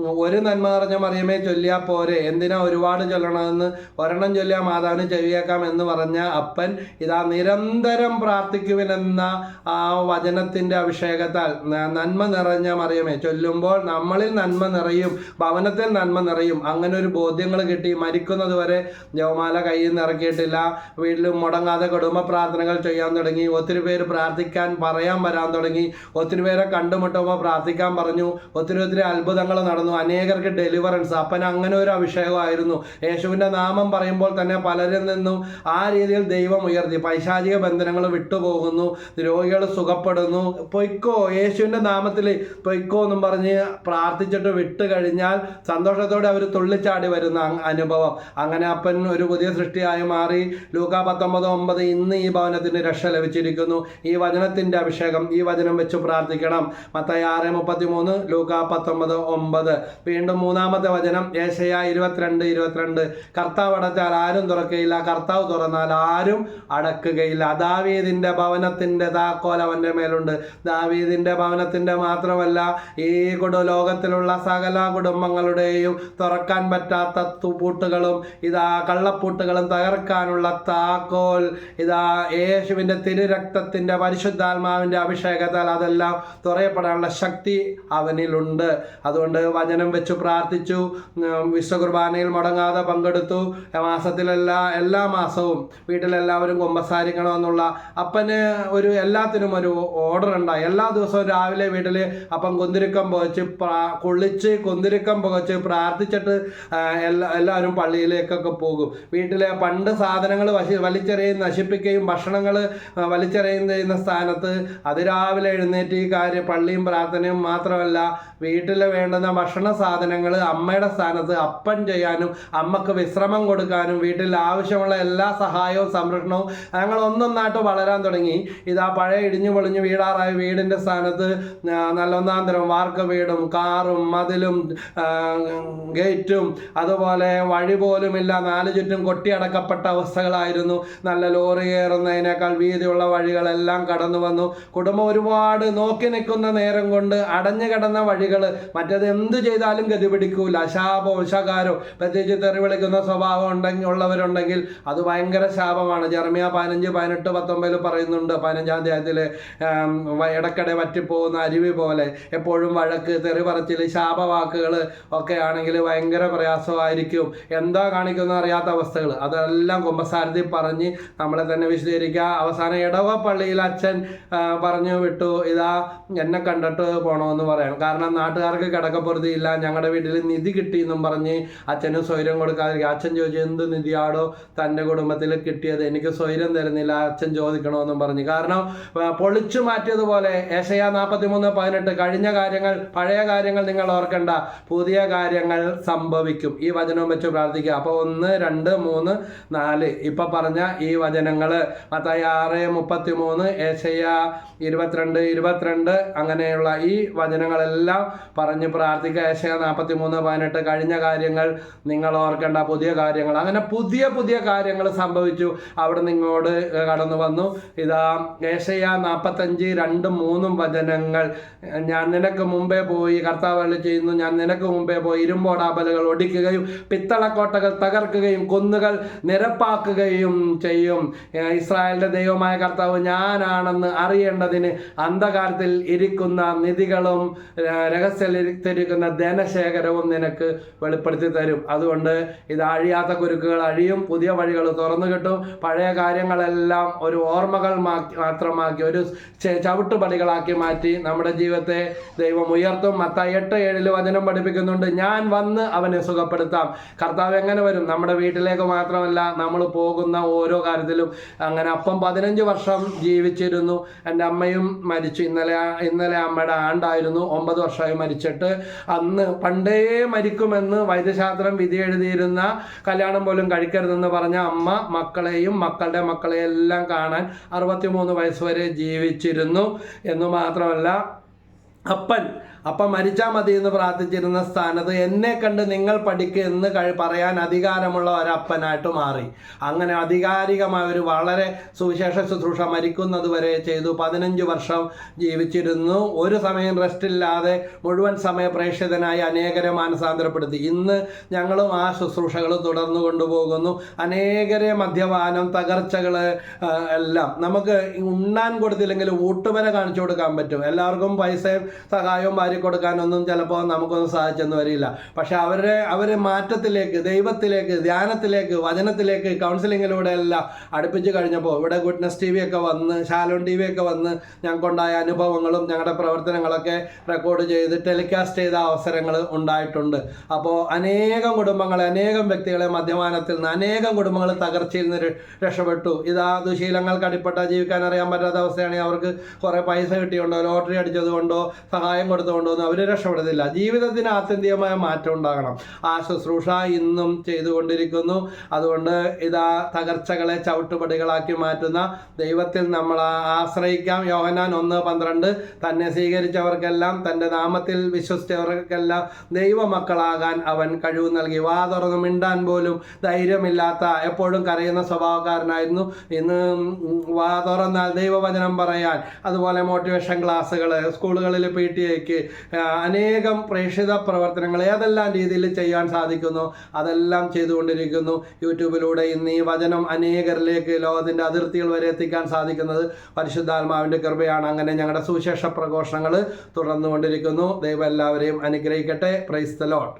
ഒരു നന്മ നിറഞ്ഞ മറിയമേ ചൊല്ലിയാൽ പോരെ. എന്തിനാ ഒരുപാട് ചൊല്ലണമെന്ന് ഒരെണ്ണം ചൊല്ലിയാൽ മാതാവിന് ചെവിയേക്കാം എന്ന് പറഞ്ഞ അപ്പൻ ഇതാ നിരന്തരം പ്രാർത്ഥിക്കുവിനെന്ന ആ വചനത്തിന്റെ അഭിഷേകത്താൽ നന്മ നിറഞ്ഞ മറിയമേ ചൊല്ലുമ്പോൾ നമ്മളിൽ നന്മ നിറയും ഭവനത്തിൽ നന്മ നിറയും. അങ്ങനെ ഒരു ബോധ്യങ്ങൾ കിട്ടി. മരിക്കുന്നത് വരെ ജവമാല കയ്യിൽ നിന്ന് ഇറക്കിയിട്ടില്ല. വീട്ടിൽ മുടങ്ങാതെ കുടുംബ പ്രാർത്ഥനകൾ ചെയ്യാൻ തുടങ്ങി. ഒത്തിരി പേര് പ്രാർത്ഥിക്കാൻ പറയാൻ വരാൻ തുടങ്ങി. ഒത്തിരി പേരെ കണ്ടുമുട്ടുമ്പോൾ പ്രാർത്ഥിക്കാൻ പറഞ്ഞു. ഒത്തിരി ഒത്തിരി അത്ഭുതങ്ങൾ നടന്നു. അനേകർക്ക് ഡെലിവറൻസ് അപ്പൻ അങ്ങനെ ഒരു അഭിഷേകമായിരുന്നു. യേശുവിന്റെ നാമം പറയുമ്പോൾ തന്നെ പലരിൽ നിന്നും ആ രീതിയിൽ ദൈവം ഉയർത്തി. പൈശാചിക ബന്ധനങ്ങൾ വിട്ടുപോകുന്നു. രോഗികൾ സുഖപ്പെടുന്നു. പൊയ്ക്കോ? യേശുവിന്റെ നാമത്തിൽ പൊയ്ക്കോ എന്നും പറഞ്ഞ് പ്രാർത്ഥിച്ചിട്ട് വിട്ട് കഴിഞ്ഞാൽ സന്തോഷത്തോടെ അവർ തുള്ളിച്ചാടി വരുന്ന അനുഭവം. അങ്ങനെ അപ്പൻ ഒരു പുതിയ സൃഷ്ടിയായി മാറി. ലൂക്ക പത്തൊമ്പത് ഒമ്പത് ഇന്ന് ഈ ഭവനത്തിന് രക്ഷ ലഭിച്ചിരിക്കുന്നു. ഈ വചനത്തിന്റെ അഭിഷേകം ഈ വചനം വെച്ച് പ്രാർത്ഥിക്കണം. മത്തായി ആറ് മുപ്പത്തി മൂന്ന് ലൂക്ക പത്തൊമ്പത് ഒമ്പത്. വീണ്ടും മൂന്നാമത്തെ വചനം ഏശയ ഇരുപത്തിരണ്ട് ഇരുപത്തിരണ്ട്. കർത്താവ് അടച്ചാൽ ആരും തുറക്കുകയില്ല കർത്താവ് തുറന്നാൽ ആരും അടക്കുകയില്ല. ദാവീദിന്റെ ഭവനത്തിന്റെ താക്കോൽ അവന്റെ മേലുണ്ട്. ദാവീദിന്റെ ഭവനത്തിന്റെ മാത്രമല്ല ഈ കുടു ലോകത്തിലുള്ള സകല കുടുംബങ്ങളുടെയും തുറക്കാൻ പറ്റാത്ത പൂട്ടുകളും ഇതാ കള്ളപ്പൂട്ട് പൂട്ടുകളും തകർക്കാനുള്ള താക്കോൽ ഇതാ യേശുവിന്റെ തിരുരക്തത്തിന്റെ പരിശുദ്ധാത്മാവിന്റെ അഭിഷേകത്താൽ അതെല്ലാം തുറയപ്പെടാനുള്ള ശക്തി അവനിലുണ്ട്. അതുകൊണ്ട് വചനം വെച്ച് പ്രാർത്ഥിച്ചു. വിശ്വകുർബാനയിൽ മുടങ്ങാതെ പങ്കെടുത്തു. മാസത്തിലെല്ലാ എല്ലാ മാസവും വീട്ടിലെല്ലാവരും കുമ്പസാരിക്കണമെന്നുള്ള അപ്പന് ഒരു എല്ലാത്തിനും ഒരു ഓർഡർ ഉണ്ടായി. എല്ലാ ദിവസവും രാവിലെ വീട്ടിൽ അപ്പം കുന്തിരുക്കം പുകച്ച് കുളിച്ച് കുന്തിരുക്കം പുകച്ച് പ്രാർത്ഥിച്ചിട്ട് എല്ലാ എല്ലാവരും പള്ളിയിലേക്കൊക്കെ പോകും. വീട്ടിലെ പണ്ട് സാധനങ്ങൾ വശി വലിച്ചെറിയും നശിപ്പിക്കുകയും ഭക്ഷണങ്ങൾ വലിച്ചെറിയുന്ന ചെയ്യുന്ന സ്ഥാനത്ത് അതിരാവിലെ എഴുന്നേറ്റ് ഈ കാര്യം പള്ളിയും പ്രാർത്ഥനയും മാത്രമല്ല വീട്ടിൽ വേണ്ടുന്ന ഭക്ഷണ സാധനങ്ങൾ അമ്മയുടെ സ്ഥാനത്ത് അപ്പൻ ചെയ്യാനും അമ്മയ്ക്ക് വിശ്രമം കൊടുക്കാനും വീട്ടിൽ ആവശ്യമുള്ള എല്ലാ സഹായവും സംരക്ഷണവും ഞങ്ങൾ ഒന്നൊന്നായിട്ട് വളരാൻ തുടങ്ങി. ഇതാ പഴയ ഇടിഞ്ഞു പൊളിഞ്ഞു വീടാറായ വീടിന്റെ സ്ഥാനത്ത് നല്ല തരം വാർക്ക വീടും കാറും മതിലും ഗേറ്റും അതുപോലെ വഴി പോലുമില്ല നാല് ചുറ്റും കൊട്ടിയടക്കപ്പെട്ട അവസ്ഥകളായിരുന്നു. നല്ല ലോറി കയറുന്നതിനേക്കാൾ വീതിയുള്ള വഴികളെല്ലാം കടന്നു വന്നു. കുടുംബം ഒരുപാട് നോക്കി നിൽക്കുന്ന നേരം കൊണ്ട് അടഞ്ഞു കിടന്ന വഴികൾ. മറ്റത് എന്ത് ചെയ്താലും ഗതി പിടിക്കൂല. ശാപോ ശകാരോ പ്രത്യേകിച്ച് തെറി വിളിക്കുന്ന സ്വഭാവം ഉണ്ടെങ്കിൽ ഉള്ളവരുണ്ടെങ്കിൽ അത് ഭയങ്കര ശാപമാണ്. ജർമിയ പതിനഞ്ച് പതിനെട്ട് പത്തൊമ്പതിൽ പറയുന്നുണ്ട്. പതിനഞ്ചാം അധ്യായത്തിൽ ഇടയ്ക്കിടെ വറ്റിപ്പോകുന്ന അരുവി പോലെ. എപ്പോഴും വഴക്ക് തെറി പറച്ചിൽ ശാപവാക്കുകൾ ഒക്കെ ആണെങ്കിൽ ഭയങ്കര പ്രയാസമായിരിക്കും. എന്താ കാണിക്കുന്ന അറിയാത്ത അവസ്ഥകൾ അതെല്ലാം കുമ്പസാരഥി പറഞ്ഞ് നമ്മളെ തന്നെ വിശദീകരിക്കുക. അവസാനം ഇടവ പള്ളിയിൽ അച്ഛൻ പറഞ്ഞു വിട്ടു ഇതാ എന്നെ കണ്ടിട്ട് പോകണമെന്ന് പറയണം കാരണം നാട്ടുകാർക്ക് കിടക്കപ്പുറത്തിയില്ല ഞങ്ങളുടെ വീട്ടിൽ നിധി കിട്ടി എന്നും പറഞ്ഞ് അച്ഛന് സ്വൈരം കൊടുക്കാതിരിക്കുക. അച്ഛൻ ചോദിച്ചു എന്ത് നിധിയാടോ തന്റെ കുടുംബത്തിൽ കിട്ടിയത്? എനിക്ക് സ്വൈരം തരുന്നില്ല. അച്ഛൻ ചോദിക്കണമെന്നും പറഞ്ഞു. കാരണം പൊളിച്ചു മാറ്റിയതുപോലെ ഏഷയ നാൽപ്പത്തി മൂന്ന് പതിനെട്ട് കഴിഞ്ഞ കാര്യങ്ങൾ പഴയ കാര്യങ്ങൾ നിങ്ങൾ ഓർക്കണ്ട. പുതിയ കാര്യങ്ങൾ സംഭവിക്കും. ഈ വചനവും വെച്ച് പ്രാർത്ഥിക്കുക. അപ്പോൾ ഒന്ന് രണ്ട് മൂന്ന് നാല്. ഇപ്പൊ പറഞ്ഞ ഈ വചനങ്ങൾ മത്തായി ആറ് മുപ്പത്തി മൂന്ന് ഏശയ്യ ഇരുപത്തിരണ്ട് ഇരുപത്തിരണ്ട് അങ്ങനെയുള്ള ഈ വചനങ്ങളെല്ലാം പറഞ്ഞ് പ്രാർത്ഥിക്കുക. ഏശയ നാൽപ്പത്തി മൂന്ന് പതിനെട്ട്. കഴിഞ്ഞ കാര്യങ്ങൾ നിങ്ങൾ ഓർക്കേണ്ട പുതിയ കാര്യങ്ങൾ. അങ്ങനെ പുതിയ പുതിയ കാര്യങ്ങൾ സംഭവിച്ചു. അവിടെ നിങ്ങോട് കടന്നു വന്നു. ഇതാ ഏഷയ നാൽപ്പത്തഞ്ച് രണ്ടും മൂന്നും വചനങ്ങൾ. ഞാൻ നിനക്ക് മുമ്പേ പോയി കർത്താവ് ചെയ്യുന്നു ഞാൻ നിനക്ക് മുമ്പേ പോയി ഇരുമ്പോടാബലുകൾ ഒടിക്കുകയും പിത്തളക്കോട്ടകൾ തകർക്കുകയും കുന്നുകൾ നിരപ്പാക്കുകയും ചെയ്യും. ഇസ്രായേലിന്റെ ദൈവമായ കർത്താവ് ഞാനാണെന്ന് അറിയേണ്ടതിന് അന്ധകാരത്തിൽ ഇരിക്കുന്ന നിധികളും രഹസ്യത്തിരിക്കുന്ന ധനശേഖരവും നിനക്ക് വെളിപ്പെടുത്തി തരും. അതുകൊണ്ട് ഇത് അഴിയാത്ത കുരുക്കുകൾ അഴിയും പുതിയ വഴികൾ തുറന്നു കിട്ടും. പഴയ കാര്യങ്ങളെല്ലാം ഒരു ഓർമ്മകൾ മാത്രമാക്കി ഒരു ചവിട്ടുപടികളാക്കി മാറ്റി നമ്മുടെ ജീവിതത്തെ ദൈവം ഉയർത്തും. മത്തായി എട്ട് ഏഴിൽ വചനം പഠിപ്പിക്കുന്നുണ്ട് ഞാൻ വന്ന് അവനെ സുഖപ്പെടുത്താം. കർത്താവ് എങ്ങനെ വരും? നമ്മുടെ വീട്ടിലേക്ക് മാത്രമല്ല നമ്മൾ പോകുന്ന ഓരോ കാര്യത്തിലും അങ്ങനെ അപ്പം പതിനഞ്ച് വർഷം ജീവിച്ചിരുന്നു. എന്റെ അമ്മയും മരിച്ചു. ഇന്നലെ ഇന്നലെ അമ്മയുടെ ആണ്ടായിരുന്നു. ഒമ്പത് വർഷമായി മരിച്ചിട്ട് അന്ന് പണ്ടേ മരിക്കുമെന്ന് വൈദ്യശാസ്ത്രം വിധി എഴുതിയിരുന്ന കല്യാണം പോലും കഴിക്കരുതെന്ന് പറഞ്ഞ അമ്മ മക്കളെയും മക്കളുടെ മക്കളെയും എല്ലാം കാണാൻ അറുപത്തിമൂന്ന് വയസ്സ് വരെ ജീവിച്ചിരുന്നു. എന്ന് മാത്രമല്ല അപ്പൻ അപ്പം മരിച്ചാൽ മതി എന്ന് പ്രാർത്ഥിച്ചിരുന്ന സ്ഥാനത്ത് എന്നെ കണ്ട് നിങ്ങൾ പഠിക്കുക എന്ന് പറയാൻ അധികാരമുള്ള ഒരപ്പനായിട്ട് മാറി. അങ്ങനെ അധികാരികമായ ഒരു വളരെ സുവിശേഷ ശുശ്രൂഷ മരിക്കുന്നത് വരെ ചെയ്തു. പതിനഞ്ച് വർഷം ജീവിച്ചിരുന്നു. ഒരു സമയം റെസ്റ്റ് ഇല്ലാതെ മുഴുവൻ സമയ പ്രേക്ഷിതനായി അനേകരെ മാനസാന്തരപ്പെടുത്തി. ഇന്ന് ഞങ്ങളും ആ ശുശ്രൂഷകൾ തുടർന്നു കൊണ്ടുപോകുന്നു. അനേകരെ മദ്യപാനം തകർച്ചകൾ എല്ലാം. നമുക്ക് ഉണ്ണാൻ കൊടുത്തില്ലെങ്കിൽ ഊട്ടുവരെ കാണിച്ചു കൊടുക്കാൻ പറ്റും. എല്ലാവർക്കും പൈസയും സഹായവും വാരി കൊടുക്കാനൊന്നും ചിലപ്പോൾ നമുക്കൊന്നും സാധിച്ചെന്ന് വരില്ല. പക്ഷെ അവരെ അവർ മാറ്റത്തിലേക്ക് ദൈവത്തിലേക്ക് ധ്യാനത്തിലേക്ക് വചനത്തിലേക്ക് കൗൺസിലിങ്ങിലൂടെ എല്ലാം അടുപ്പിച്ച് കഴിഞ്ഞപ്പോൾ ഇവിടെ ഗുഡ്നസ് ടി വി ഒക്കെ വന്ന് ശാലോൺ ടി വി ഒക്കെ വന്ന് ഞങ്ങൾക്കുണ്ടായ അനുഭവങ്ങളും ഞങ്ങളുടെ പ്രവർത്തനങ്ങളൊക്കെ റെക്കോർഡ് ചെയ്ത് ടെലികാസ്റ്റ് ചെയ്ത അവസരങ്ങൾ ഉണ്ടായിട്ടുണ്ട്. അപ്പോൾ അനേകം കുടുംബങ്ങളെ അനേകം വ്യക്തികളെ മദ്യപാനത്തിൽ നിന്ന് അനേകം കുടുംബങ്ങൾ തകർച്ചയിൽ നിന്ന് രക്ഷപ്പെട്ടു. ഇതാ ദുശീലങ്ങൾക്ക് അടിപ്പെട്ട ജീവിക്കാൻ അറിയാൻ പറ്റാത്ത അവസ്ഥയാണെങ്കിൽ അവർക്ക് കുറേ പൈസ കിട്ടിയുണ്ടോ ലോട്ടറി അടിച്ചത് കൊണ്ടോ സഹായം കൊടുത്തുകൊണ്ടോ ഒന്നും അവർ രക്ഷപ്പെടുന്നില്ല. ജീവിതത്തിന് ആത്യന്തികമായ മാറ്റം ഉണ്ടാകണം. ആ ശുശ്രൂഷ ഇന്നും ചെയ്തുകൊണ്ടിരിക്കുന്നു. അതുകൊണ്ട് ഇതാ തകർച്ചകളെ ചവിട്ടുപടികളാക്കി മാറ്റുന്ന ദൈവത്തിൽ നമ്മൾ ആശ്രയിക്കാം. യോഹനാൻ ഒന്ന് പന്ത്രണ്ട്. തന്നെ സ്വീകരിച്ചവർക്കെല്ലാം തന്റെ നാമത്തിൽ വിശ്വസിച്ചവർക്കെല്ലാം ദൈവമക്കളാകാൻ അവൻ കഴിവ് നൽകി. വാ തുറന്ന് മിണ്ടാൻ പോലും ധൈര്യമില്ലാത്ത എപ്പോഴും കരയുന്ന സ്വഭാവക്കാരനായിരുന്നു. ഇന്ന് വാ തുറന്നാൽ ദൈവവചനം പറയാൻ. അതുപോലെ മോട്ടിവേഷൻ ക്ലാസ്സുകൾ സ്കൂളുകളിൽ പി ടി എക്ക് അനേകം പ്രേക്ഷിത പ്രവർത്തനങ്ങൾ ഏതെല്ലാം രീതിയിൽ ചെയ്യാൻ സാധിക്കുന്നു. അതെല്ലാം ചെയ്തുകൊണ്ടിരിക്കുന്നു. യൂട്യൂബിലൂടെ ഇന്ന് ഈ വചനം അനേകരിലേക്ക് ലോകത്തിന്റെ അതിർത്തികൾ വരെ എത്തിക്കാൻ സാധിക്കുന്നത് പരിശുദ്ധാത്മാവിന്റെ കൃപയാണ്. അങ്ങനെ ഞങ്ങളുടെ സുവിശേഷ പ്രഘോഷങ്ങൾ തുടർന്നുകൊണ്ടിരിക്കുന്നു. ദൈവം എല്ലാവരെയും അനുഗ്രഹിക്കട്ടെ. Praise the lot